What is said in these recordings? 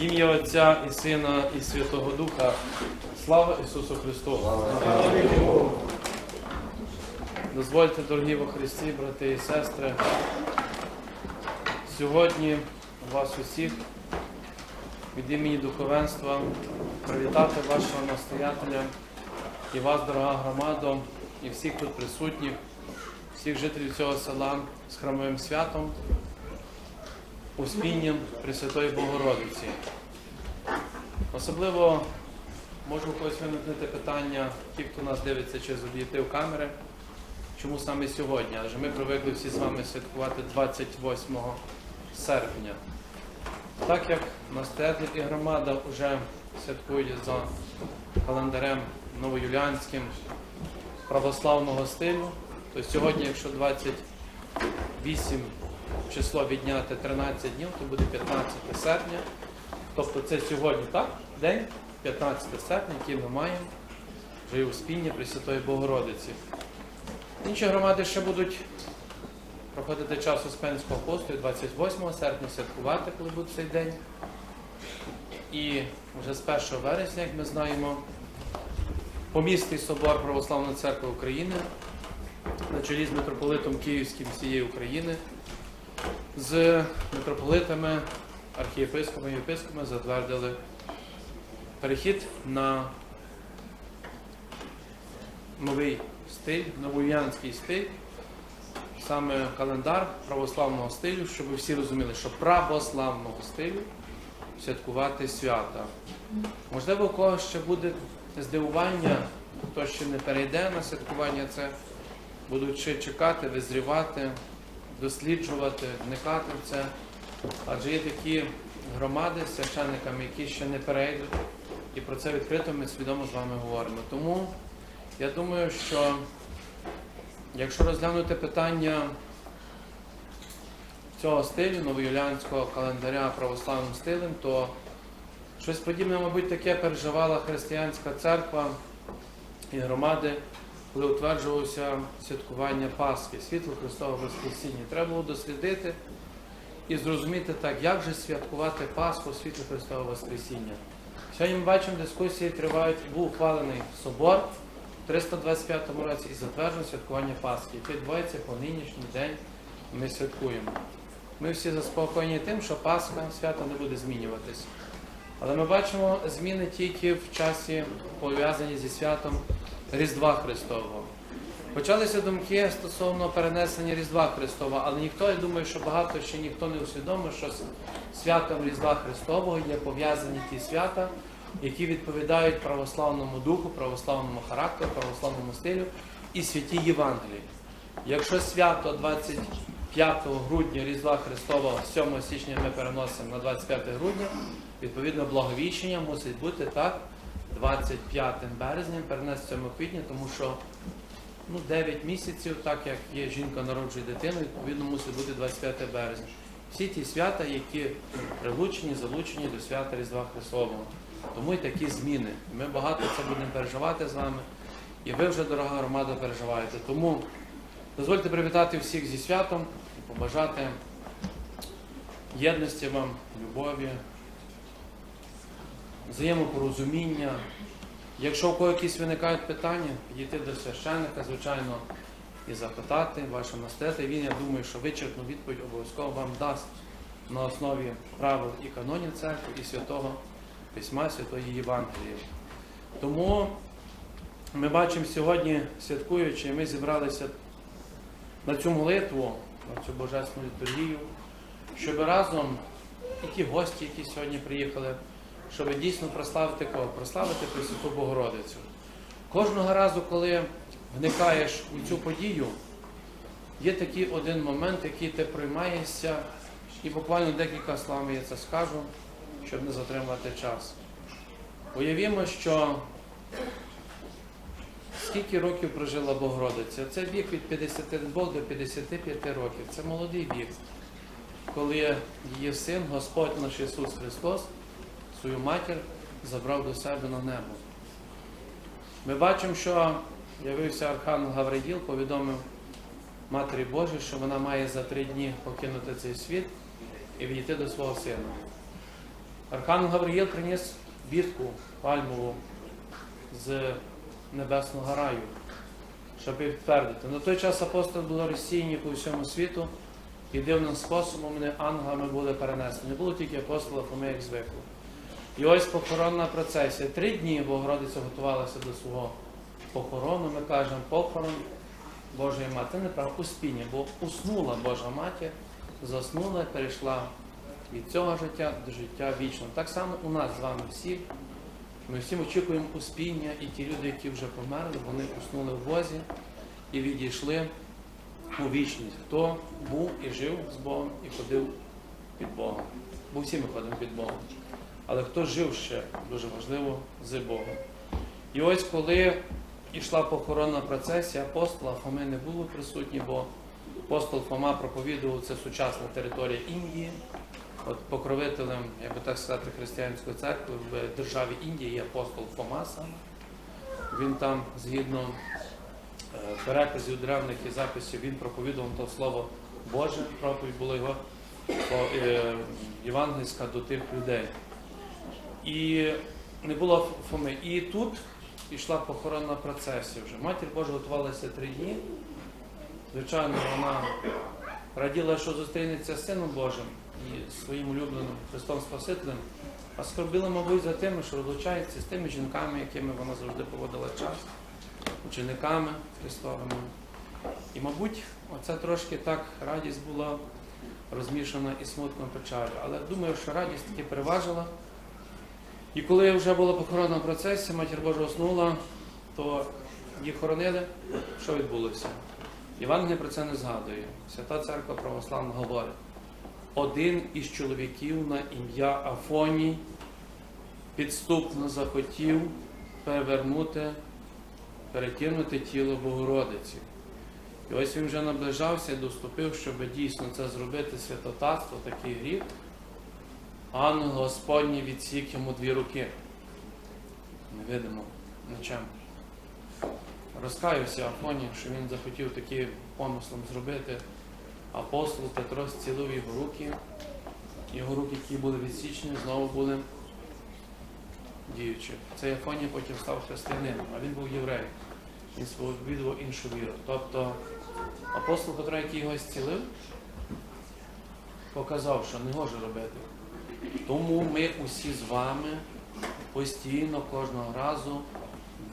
Ім'я Отця і Сина, і Святого Духа. Слава Ісусу Христу! Дозвольте, дорогі во Христі, брати і сестри, сьогодні вас усіх від імені духовенства привітати вашого настоятеля і вас, дорога громада, і всіх тут присутніх, всіх жителів цього села з храмовим святом, Успінням Пресвятої Богородиці. Особливо може у когось виникнути питання, ті, хто нас дивиться через об'єктив камери, чому саме сьогодні? Адже ми привикли всі з вами святкувати 28 серпня. Так як настоятель і громада вже святкують за календарем новоюліанським православного стилю, то сьогодні, якщо 28 число відняти 13 днів, то буде 15 серпня. Тобто це сьогодні, так? День 15 серпня, який ми маємо вже і Успіння Пресвятої Богородиці. Інші громади ще будуть проходити час Успенського посту і 28 серпня святкувати, коли буде цей день. І вже з 1 вересня, як ми знаємо, Помісний собор Православної церкви України на чолі з митрополитом Київським всієї України, з митрополитами, архієпископами і єпископами затвердили перехід на новий стиль, новоюліанський стиль, саме календар православного стилю, щоб всі розуміли, що православного стилю святкувати свята. Можливо, у когось ще буде здивування, хто ще не перейде на святкування це, будуть ще чекати, визрівати, досліджувати, вникати в це. Адже є такі громади з священниками, які ще не перейдуть, і про це відкрито ми свідомо з вами говоримо. Тому я думаю, що якщо розглянути питання цього стилю, новоюліанського календаря православним стилем, то щось подібне, мабуть, таке переживала християнська церква і громади, коли утверджувалося святкування Пасхи, світло Христового Воскресіння. Треба було дослідити і зрозуміти так, як же святкувати Пасху світло Христового Воскресіння. Сьогодні ми бачимо, дискусії тривають, був ухвалений собор в 325 році і затверджено святкування Пасхи. І відбувається по нинішній день. Ми святкуємо. Ми всі заспокоєні тим, що Пасха свято не буде змінюватися. Але ми бачимо зміни тільки в часі пов'язані зі святом Різдва Христового. Почалися думки стосовно перенесення Різдва Христового, але ніхто, я думаю, що багато ще ніхто не усвідомив, що з святом Різдва Христового є пов'язані ті свята, які відповідають православному духу, православному характеру, православному стилю і святі Євангелії. Якщо свято 25 грудня Різдва Христового 7 січня ми переносимо на 25 грудня, відповідно благовіщення мусить бути так 25 березня, перенести 7 квітня, тому що ну, 9 місяців, так як є жінка народжує дитину, відповідно мусить бути 25 березня. Всі ті свята, які прилучені, залучені до свята Різдва Христового. Тому і такі зміни. Ми багато це будемо переживати з вами. І ви вже, дорога громада, переживаєте. Тому дозвольте привітати всіх зі святом і побажати єдності вам, любові, взаємопорозуміння. Якщо у кого якісь виникають питання, підійти до священника, звичайно, і запитати вашого настоятеля. Він, я думаю, що вичерпну відповідь обов'язково вам дасть на основі правил і канонів церкви, і святого письма, святої Євангелії. Тому ми бачимо сьогодні, святкуючи, ми зібралися на цю молитву, на цю божественну літургію, щоб разом і ті гості, які сьогодні приїхали, щоб дійсно прославити кого? Прославити Пресвяту Богородицю. Кожного разу, коли вникаєш у цю подію, є такий один момент, який ти приймаєшся, і буквально декілька слів я це скажу, щоб не затримувати час. Уявімо, що скільки років прожила Богородиця? Це вік від 52 до 55 років. Це молодий вік, коли її син, Господь наш Ісус Христос, свою матір забрав до себе на небо. Ми бачимо, що явився Архангел Гавриїл, повідомив Матері Божій, що вона має за три дні покинути цей світ і відійти до свого сина. Архангел Гавриїл приніс вітку пальмову з небесного раю, щоб її підтвердити. На той час апостоли були розсіяні по всьому світу, і дивним способом вони ангелами були перенесені. Не було тільки апостола Фоми, як звикло. І ось похоронна процесія. Три дні Богородиця готувалася до свого похорону. Ми кажемо похорон Божої Матері. Не правда, успіння, бо уснула Божа Матір, заснула і перейшла від цього життя до життя вічного. Так само у нас з вами всіх. Ми всім очікуємо успіння, і ті люди, які вже померли, вони уснули в Бозі і відійшли у вічність. Хто був і жив з Богом і ходив під Богом. Бо всі ми ходимо під Богом. Але хто жив ще, дуже важливо, з Богом. І ось коли йшла похоронна процесія, апостола Фоми не було присутні, бо апостол Фома проповідував це сучасна територія Індії. От покровителем, як би так сказати, християнської церкви в державі Індії є апостол Фома саме. Він там, згідно е, переказів древних і записів, він проповідував то слово Боже, проповідь була його е, євангельська до тих людей. І не було Фоми. І тут йшла похоронна процесія вже. Матір Божа готувалася три дні. Звичайно, вона раділа, що зустрінеться з Сином Божим і своїм улюбленим Христом Спасителем, а скорбіла, мабуть, за тими, що розлучається з тими жінками, якими вона завжди поводила час, учениками Христовими. І, мабуть, оце трошки так радість була розмішана і смутно печалю. Але думаю, що радість таки переважила. І коли вже була похоронна процесія, матір Божа уснула, то їх хоронили. Що відбулося? Євангелія про це не згадує. Свята Церква Православна говорить. Один із чоловіків на ім'я Афоній підступно захотів перевернути, перекинути тіло Богородиці. І ось він вже наближався і доступив, щоб дійсно це зробити святотатство, такий гріх. Ангел Господній відсік йому дві руки. Невидимо нічим. Розкаявся Афоній, що він захотів таким помислом зробити. Апостол Петро зцілив його руки. Його руки, які були відсічені, знову були діючі. Цей Афоній потім став християнином, а він був єврей. Він сповідував іншу віру. Тобто апостол Петро, який його зцілив, показав, що не може робити. Тому ми усі з вами постійно кожного разу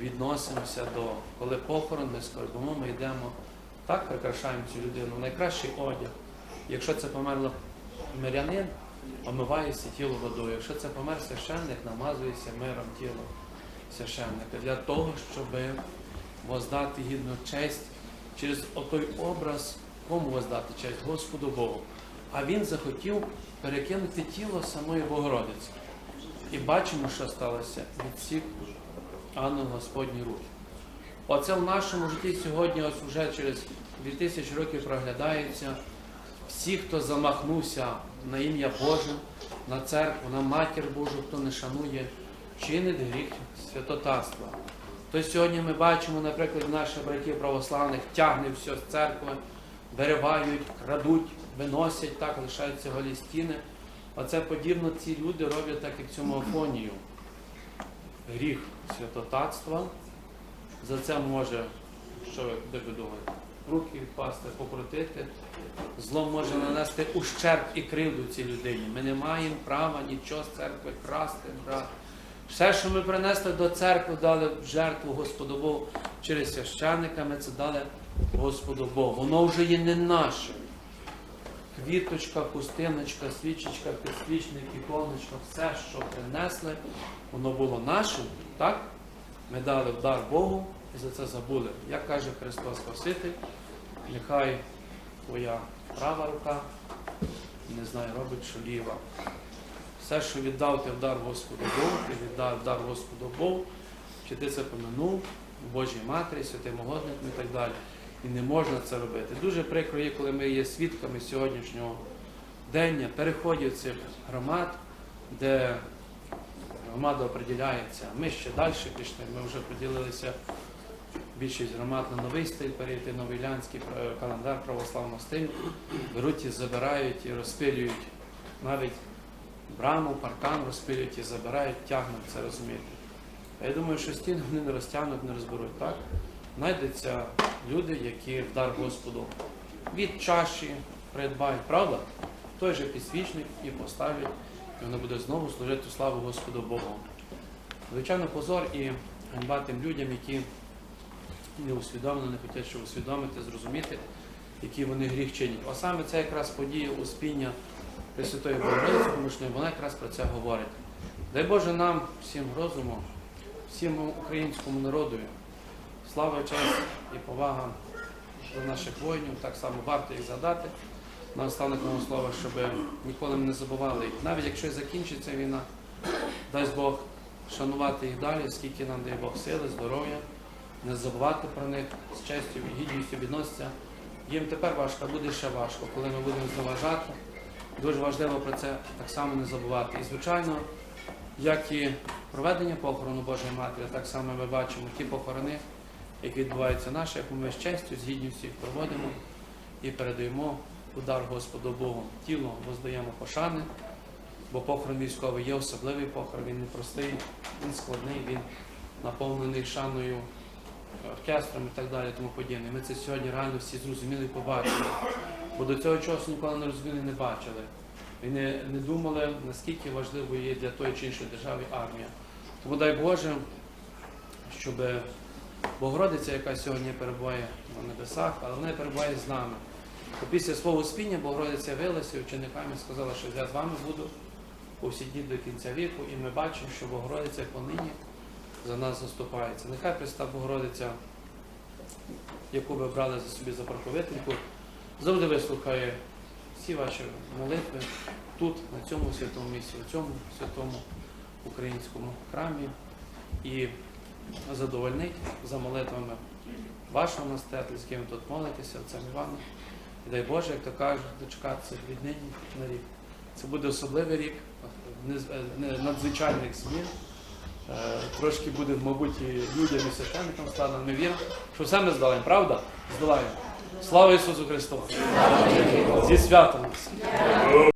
відносимося до, коли похорон, ми скорбимо, ми йдемо, так прикрашаємо цю людину. Найкращий одяг. Якщо це померло мирянин, омивається тіло водою. Якщо це помер священник, намазується миром тіло священника для того, щоб воздати гідну честь через той образ, кому воздати честь? Господу Богу. А він захотів перекинути тіло самої Богородиці. І бачимо, що сталося відсік ангел Господні руки. Оце в нашому житті сьогодні, ось вже через 2000 років проглядається. Всі, хто замахнувся на ім'я Боже, на церкву, на матір Божу, хто не шанує, чинить гріх святотатства. То сьогодні ми бачимо, наприклад, наших братів православних тягне все з церкви, виривають, крадуть, виносять, так лишаються голі стіни. Оце подібно ці люди роблять так, як цьому Афонію. Гріх святотатства. За це може, що ви де ви думаєте, руки відпасти, покрутити. Зло може нанести ущерб і кривду цій людині. Ми не маємо права нічого з церкви красти, брати. Все, що ми принесли до церкви, дали в жертву Господу Богу через священника, ми це дали Господу Богу. Воно вже є не наше. Квіточка, хустиночка, свічечка, підсвічник, іконочка, все, що принесли, воно було нашим, так? Ми дали в дар Богу і за це забули. Як каже Христос Спаситель, нехай твоя права рука не знаю, робить, що ліва. Все, що віддав ти в дар Господу Богу, ти віддав в дар Господу Богу, чи ти це поминув, Божій Матері, святим угодникам і так далі. І не можна це робити. Дуже прикро є, коли ми є свідками сьогоднішнього дення, переходів цих громад, де громада определяється. Ми ще далі пішли, ми вже поділилися більшість громад на новий стиль, перейти новий лянський е, календар православного стилю. Беруть і забирають і розпилюють навіть браму, паркан розпилюють і забирають, тягнуть це розумієте. А я думаю, що стіни вони не розтягнуть, не розберуть. Так? Знайдеться люди, які в дар Господу від чаші придбають, правда? Той же підсвічник і поставлять, і воно буде знову служити славу Господу Богу. Звичайно, позор і ганьба тим людям, які не усвідомлено, не хочуть, щоб усвідомити, зрозуміти, який вони гріх чинять. А саме це якраз подія успіння Пресвятої Богородиці, тому що вона якраз про це говорить. Дай Боже нам всім розуму, всім українському народові, слава, честь і повага до наших воїнів, так само варто їх згадати. На останок мого слова, щоб ніколи не забували. Навіть якщо закінчиться війна, дасть Бог шанувати їх далі, скільки нам дає Бог сили, здоров'я, не забувати про них з честю і гідністю відноситься. Їм тепер важко, буде ще важко, коли ми будемо зневажати. Дуже важливо про це так само не забувати. І, звичайно, як і проведення похорону Божої Матері, так само ми бачимо ті похорони, які відбуваються наші, як ми з честю, з гідністю їх проводимо і передаємо удар Господу Богу. Тіло воздаємо пошани, бо похорон військовий є особливий похорон, він непростий, він складний, він наповнений шаною оркестром і так далі, тому подібне. Ми це сьогодні реально всі зрозуміли і побачили. Бо до цього часу ніколи не розуміли, не бачили. І не, не думали, наскільки важливою є для тої чи іншої держави армія. Тому дай Боже, щоб Богородиця, яка сьогодні перебуває на небесах, але вона перебуває з нами. Бо після свого спіння Богородиця вилася і учениками сказала, що я з вами буду по всі дні до кінця віку, і ми бачимо, що Богородиця понині за нас заступається. Нехай Христа Богородиця, яку ви брали за собі за проповіднику, завжди вислухає всі ваші молитви тут, на цьому святому місці, у цьому святому українському храмі і задовольнить за молитвами вашого настету, з ким ви тут молитеся, отцем Іваном. І дай Боже, як то кажуть, дочекатися від нині на рік. Це буде особливий рік, надзвичайних змін. Е, Трошки буде, мабуть, і людям і священникам стане. Ми віримо, що все ми здолаємо, правда? Здолаємо. Слава Ісусу Христу! Зі святом!